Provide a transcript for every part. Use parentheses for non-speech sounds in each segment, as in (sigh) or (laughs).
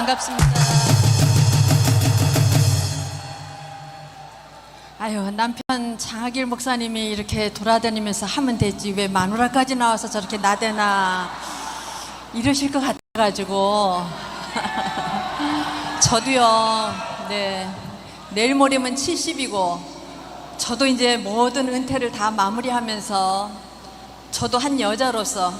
반갑습니다. 아유 남편 장하길 목사님이 이렇게 돌아다니면서 하면 되지 왜 마누라까지 나와서 저렇게 나대나 이러실 것 같아가지고 (laughs) 저도요 네 내일 모레면 70이고 저도 이제 모든 은퇴를 다 마무리하면서 저도 한 여자로서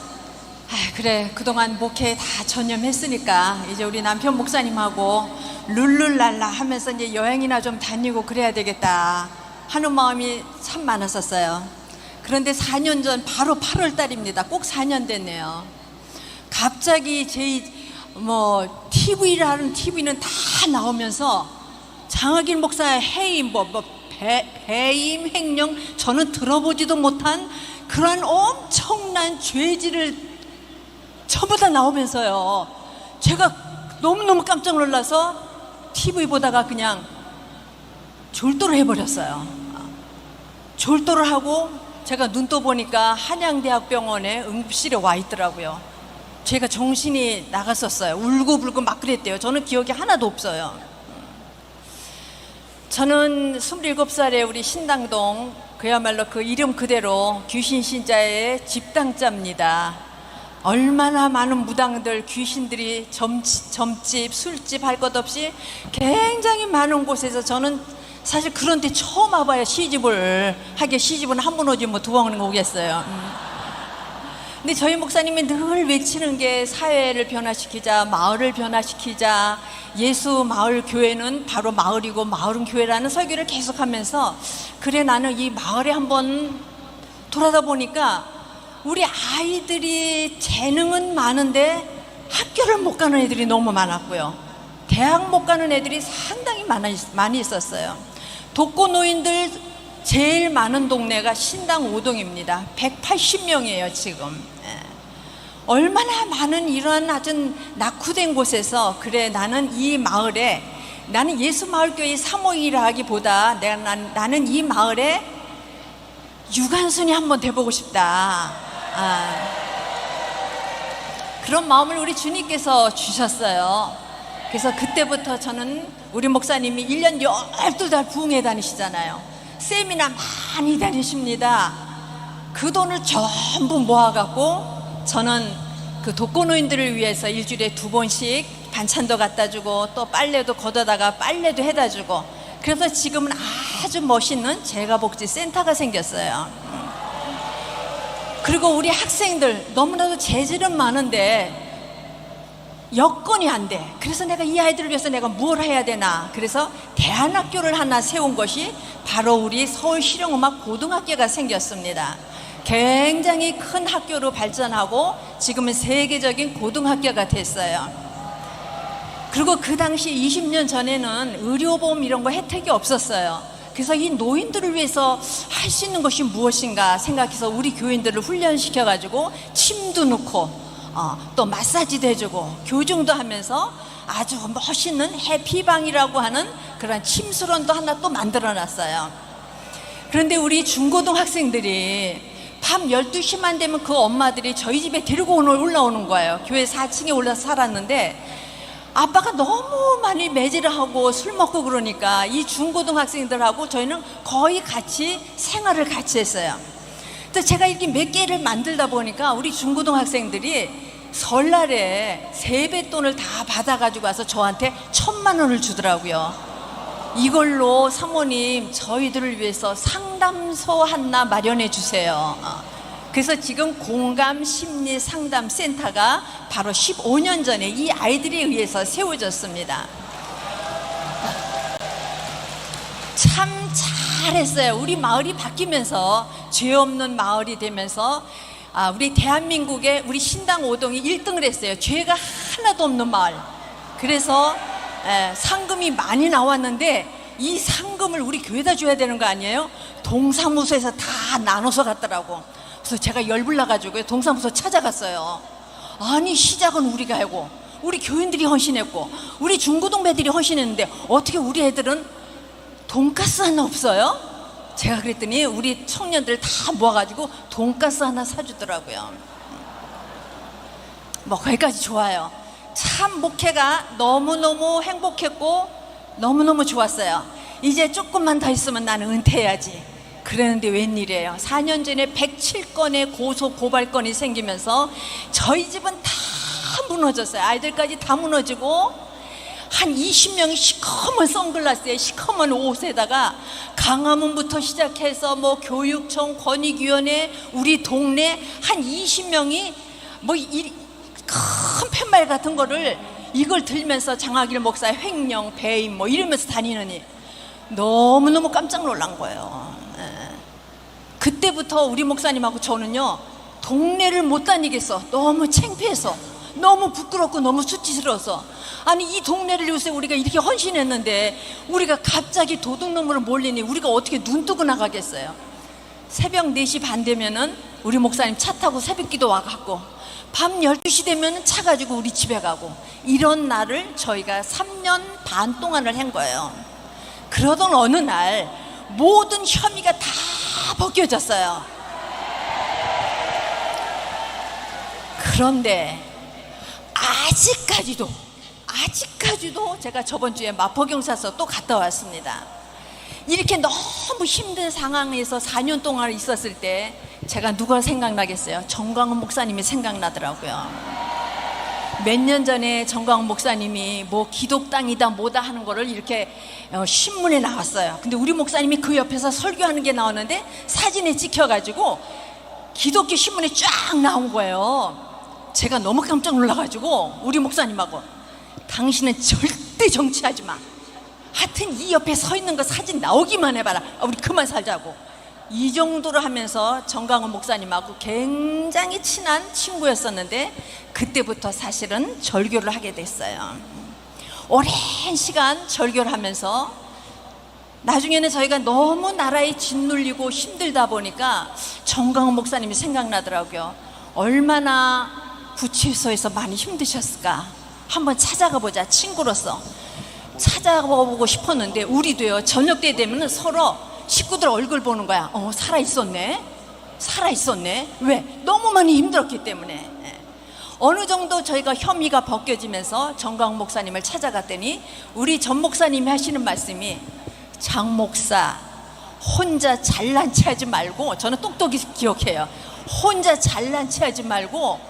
아 그래 그동안 목회에 다 전념했으니까 이제 우리 남편 목사님하고 룰룰랄라 하면서 이제 여행이나 좀 다니고 그래야 되겠다 하는 마음이 참 많았었어요. 그런데 4년 전 바로 8월 달입니다. 꼭 4년 됐네요. 갑자기 제 뭐 TV라는 TV는 다 나오면서 장학일 목사의 해임 뭐, 뭐 배, 배임 횡령 저는 들어보지도 못한 그런 엄청난 죄질을 전부 다 나오면서요. 제가 너무너무 깜짝 놀라서 TV 보다가 그냥 졸도를 해버렸어요. 졸도를 하고 제가 눈 떠 보니까 한양대학병원에 응급실에 와 있더라고요. 제가 정신이 나갔었어요. 울고불고 막 그랬대요. 저는 기억이 하나도 없어요. 저는 27살에 우리 신당동 그야말로 그 이름 그대로 귀신 신자의 집당자입니다. 얼마나 많은 무당들, 귀신들이 점집, 점집 술집 할 것 없이 굉장히 많은 곳에서 저는 사실 그런 데 처음 와봐야 시집을 하게 시집은 한 번 오지 뭐 두 번 오겠어요. 음. 근데 저희 목사님이 늘 외치는 게 사회를 변화시키자, 마을을 변화시키자, 예수 마을 교회는 바로 마을이고 마을은 교회라는 설교를 계속하면서 그래 나는 이 마을에 한번 돌아다 보니까 우리 아이들이 재능은 많은데 학교를 못 가는 애들이 너무 많았고요. 대학 못 가는 애들이 상당히 많이 있었어요. 독거노인들 제일 많은 동네가 신당 5동입니다. 180명이에요, 지금. 예. 얼마나 많은 이러한 아주 낙후된 곳에서 그래 나는 이 마을에 나는 예수 마을교회 사모이라 하기보다 내가 난, 나는 이 마을에 유관순이 한번 돼보고 싶다. 아, 그런 마음을 우리 주님께서 주셨어요. 그래서 그때부터 저는 우리 목사님이 1년 12달 부흥회 다니시잖아요. 세미나 많이 다니십니다. 그 돈을 전부 모아갖고 저는 그 독거노인들을 위해서 일주일에 두 번씩 반찬도 갖다 주고 또 빨래도 걷어다가 빨래도 해다 주고 그래서 지금은 아주 멋있는 재가복지 센터가 생겼어요. 그리고 우리 학생들 너무나도 재질은 많은데 여건이 안 돼. 그래서 내가 이 아이들을 위해서 내가 뭘 해야 되나. 그래서 대안학교를 하나 세운 것이 바로 우리 서울 실용음악 고등학교가 생겼습니다. 굉장히 큰 학교로 발전하고 지금은 세계적인 고등학교가 됐어요. 그리고 그 당시 20년 전에는 의료보험 이런 거 혜택이 없었어요. 그래서 이 노인들을 위해서 할 수 있는 것이 무엇인가 생각해서 우리 교인들을 훈련시켜 가지고 침도 넣고 어, 또 마사지도 해주고 교정도 하면서 아주 멋있는 해피방이라고 하는 그런 침수론도 하나 또 만들어 놨어요. 그런데 우리 중고등 학생들이 밤 12시만 되면 그 엄마들이 저희 집에 데리고 올라오는 거예요. 교회 4층에 올라서 살았는데 아빠가 너무 많이 매질을 하고 술 먹고 그러니까 이 중고등 학생들하고 저희는 거의 같이 생활을 같이 했어요. 또 제가 이렇게 몇 개를 만들다 보니까 우리 중고등 학생들이 설날에 세뱃돈을 다 받아가지고 와서 저한테 천만 원을 주더라고요. 이걸로 사모님 저희들을 위해서 상담소 하나 마련해 주세요. 어. 그래서 지금 공감 심리 상담 센터가 바로 15년 전에 이 아이들에 의해서 세워졌습니다. 참 잘했어요. 우리 마을이 바뀌면서 죄 없는 마을이 되면서 아, 우리 대한민국의 우리 신당 오동이 1등을 했어요. 죄가 하나도 없는 마을. 그래서 에, 상금이 많이 나왔는데 이 상금을 우리 교회다 줘야 되는 거 아니에요? 동사무소에서 다 나눠서 갔더라고. 그래서 제가 열불 나가지고 동사무소 찾아갔어요. 아니 시작은 우리가 하고 우리 교인들이 헌신했고 우리 중고등 배들이 헌신했는데 어떻게 우리 애들은 돈가스 하나 없어요? 제가 그랬더니 우리 청년들 다 모아가지고 돈가스 하나 사주더라고요. 뭐 거기까지 좋아요. 참 목회가 너무너무 행복했고 너무너무 좋았어요. 이제 조금만 더 있으면 나는 은퇴해야지. 그랬는데 웬일이에요. 4년 전에 107건의 고소 고발건이 생기면서 저희 집은 다 무너졌어요. 아이들까지 다 무너지고 한 20명이 시커먼 선글라스에 시커먼 옷에다가 강화문부터 시작해서 뭐 교육청 권익위원회 우리 동네 한 20명이 뭐큰 팻말 같은 거를 이걸 들면서 장학일 목사 횡령 배임 뭐 이러면서 다니느니 너무너무 깜짝 놀란 거예요. 예. 그때부터 우리 목사님하고 저는요 동네를 못 다니겠어. 너무 창피해서. 너무 부끄럽고 너무 수치스러워서. 아니 이 동네를 요새 우리가 이렇게 헌신했는데 우리가 갑자기 도둑놈으로 몰리니 우리가 어떻게 눈 뜨고 나가겠어요? 새벽 4시 반 되면은 우리 목사님 차 타고 새벽기도 와갖고 밤 12시 되면은 차 가지고 우리 집에 가고 이런 날을 저희가 3년 반 동안을 한 거예요. 그러던 어느 날 모든 혐의가 다 벗겨졌어요 그런데 아직까지도 아직까지도 제가 저번 주에 마포경찰서 또 갔다 왔습니다. 이렇게 너무 힘든 상황에서 4년 동안 있었을 때 제가 누가 생각나겠어요? 정광훈 목사님이 생각나더라고요. 몇 년 전에 정광훈 목사님이 뭐 기독당이다 뭐다 하는 거를 이렇게 어, 신문에 나왔어요. 근데 우리 목사님이 그 옆에서 설교하는 게 나오는데 사진에 찍혀가지고 기독교 신문에 쫙 나온 거예요. 제가 너무 깜짝 놀라가지고 우리 목사님하고 당신은 절대 정치하지 마. 하여튼 이 옆에 서 있는 거 사진 나오기만 해봐라. 아, 우리 그만 살자고. 이 정도로 하면서 정강훈 목사님하고 굉장히 친한 친구였었는데 그때부터 사실은 절교를 하게 됐어요. 오랜 시간 절교를 하면서 나중에는 저희가 너무 나라에 짓눌리고 힘들다 보니까 정강훈 목사님이 생각나더라고요. 얼마나 구치소에서 많이 힘드셨을까? 한번 찾아가 보자 친구로서 찾아보고 싶었는데 우리도요 저녁 때 되면 서로 식구들 얼굴 보는 거야. 어 살아 있었네. 살아 있었네. 왜? 너무 많이 힘들었기 때문에. 예. 어느 정도 저희가 혐의가 벗겨지면서 정강 목사님을 찾아갔더니 우리 전 목사님이 하시는 말씀이 장 목사 혼자 잘난 체 하지 말고 저는 똑똑히 기억해요. 혼자 잘난 체 하지 말고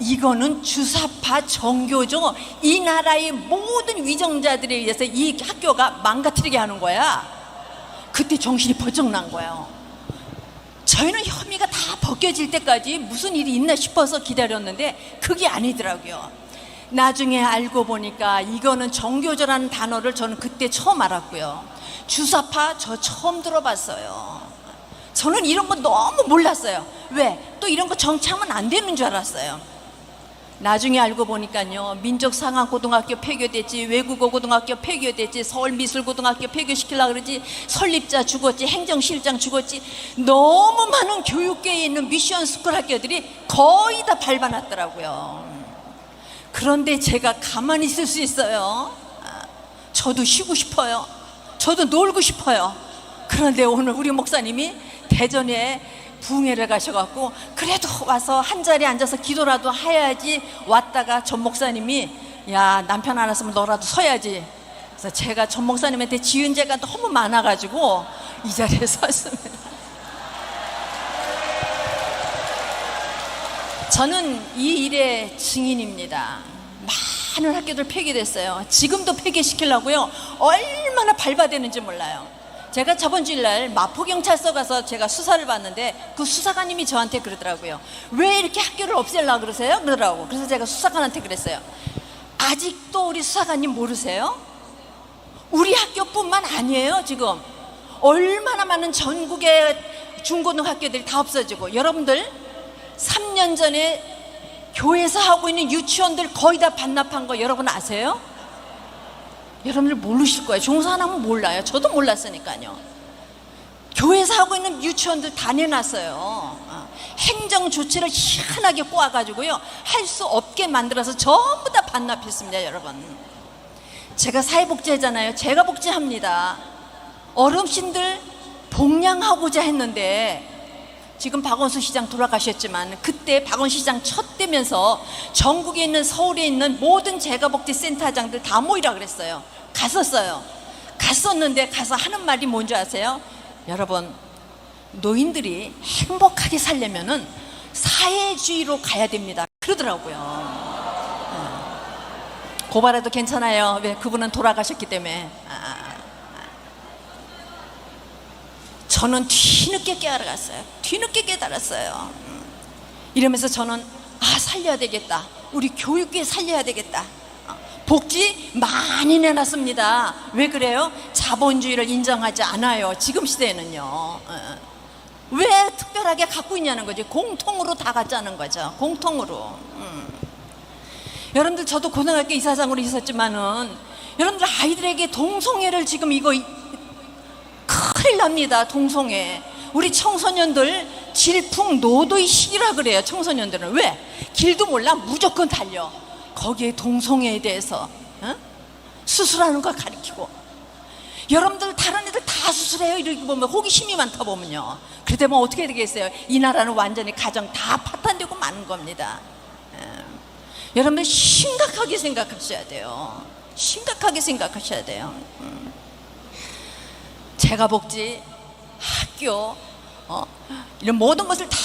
이거는 주사파 정교죠. 이 나라의 모든 위정자들에 의해서 이 학교가 망가뜨리게 하는 거야. 그때 정신이 번쩍 난 거예요. 저희는 혐의가 다 벗겨질 때까지 무슨 일이 있나 싶어서 기다렸는데 그게 아니더라고요. 나중에 알고 보니까 이거는 정교조라는 단어를 저는 그때 처음 알았고요. 주사파 저 처음 들어봤어요. 저는 이런 거 너무 몰랐어요. 왜? 또 이런 거 정치하면 안 되는 줄 알았어요. 나중에 알고 보니까요 민족상황고등학교 폐교됐지 외국어 고등학교 폐교됐지 서울 미술 고등학교 폐교시키려고 그러지 설립자 죽었지 행정실장 죽었지 너무 많은 교육계에 있는 미션 스쿨 학교들이 거의 다 밟아놨더라고요. 그런데 제가 가만히 있을 수 있어요? 아, 저도 쉬고 싶어요. 저도 놀고 싶어요. 그런데 오늘 우리 목사님이 대전에 부흥회를 가셔갖고 그래도 와서 한 자리에 앉아서 기도라도 해야지 왔다가 전 목사님이 야 남편 안 왔으면 너라도 서야지. 그래서 제가 전 목사님한테 지은 죄가 너무 많아가지고 이 자리에 섰습니다. 저는 이 일의 증인입니다. 많은 학교들 폐기됐어요. 지금도 폐기시키려고요. 얼마나 밟아대는지 몰라요 제가 저번 주일날 마포경찰서 가서 제가 수사를 받는데 그 수사관님이 저한테 그러더라고요. 왜 이렇게 학교를 없애려고 그러세요? 그러더라고. 그래서 제가 수사관한테 그랬어요. 아직도 우리 수사관님 모르세요? 우리 학교뿐만 아니에요, 지금. 얼마나 많은 전국의 중고등학교들이 다 없어지고 여러분들 3년 전에 교회에서 하고 있는 유치원들 거의 다 반납한 거 여러분 아세요? 여러분들 모르실 거예요. 종사 안 하면 몰라요. 저도 몰랐으니까요. 교회에서 하고 있는 유치원들 다 내놨어요. 어. 행정 조치를 희한하게 꼬아가지고요. 할 수 없게 만들어서 전부 다 반납했습니다, 여러분. 제가 사회복지하잖아요. 제가 복지합니다. 어르신들 복양하고자 했는데 지금 박원순 시장 돌아가셨지만 그때 박원순 시장 첫 되면서 전국에 있는 서울에 있는 모든 재가복지 센터장들 다 모이라 그랬어요. 갔었어요. 갔었는데 가서 하는 말이 뭔지 아세요? 여러분 노인들이 행복하게 살려면은 사회주의로 가야 됩니다. 그러더라고요. 네. 고발해도 괜찮아요. 왜 그분은 돌아가셨기 때문에. 아. 저는 뒤늦게 깨달았어요. 뒤늦게 깨달았어요. 음. 이러면서 저는 아 살려야 되겠다. 우리 교육계 살려야 되겠다. 어, 복지 많이 내놨습니다. 왜 그래요? 자본주의를 인정하지 않아요. 지금 시대에는요. 어. 왜 특별하게 갖고 있냐는 거지. 공통으로 다 갖자는 거죠. 공통으로. 음. 여러분들 저도 고등학교 이사장으로 있었지만은 여러분들 아이들에게 동성애를 지금 이거 이- 큰일 납니다. 동성애. 우리 청소년들 질풍노도의 시기라 그래요. 청소년들은 왜? 길도 몰라 무조건 달려. 거기에 동성애에 대해서 어? 수술하는 걸 가리키고 여러분들 다른 애들 다 수술해요. 이렇게 보면 호기심이 많다 보면요. 그러다면 어떻게 되겠어요? 이 나라는 완전히 가정 다 파탄되고 마는 겁니다. 예. 여러분들 심각하게 생각하셔야 돼요. 심각하게 생각하셔야 돼요. 음. 재가복지, 학교, 어, 이런 모든 것을 다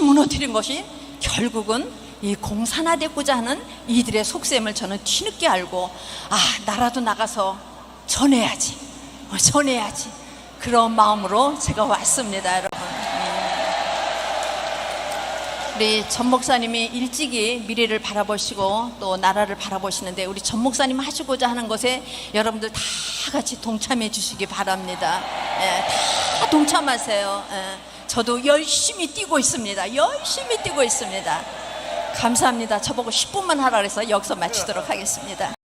무너뜨린 것이 결국은 이 공산화되고자 하는 이들의 속셈을 저는 뒤늦게 알고 아 나라도 나가서 전해야지, 어, 전해야지 그런 마음으로 제가 왔습니다, 여러분. 우리 전 목사님이 일찍이 미래를 바라보시고 또 나라를 바라보시는데 우리 전 목사님 하시고자 하는 것에 여러분들 다 같이 동참해 주시기 바랍니다. 예, 다 동참하세요. 예, 저도 열심히 뛰고 있습니다. 열심히 뛰고 있습니다. 감사합니다. 저보고 10분만 하라 그래서 여기서 마치도록 하겠습니다.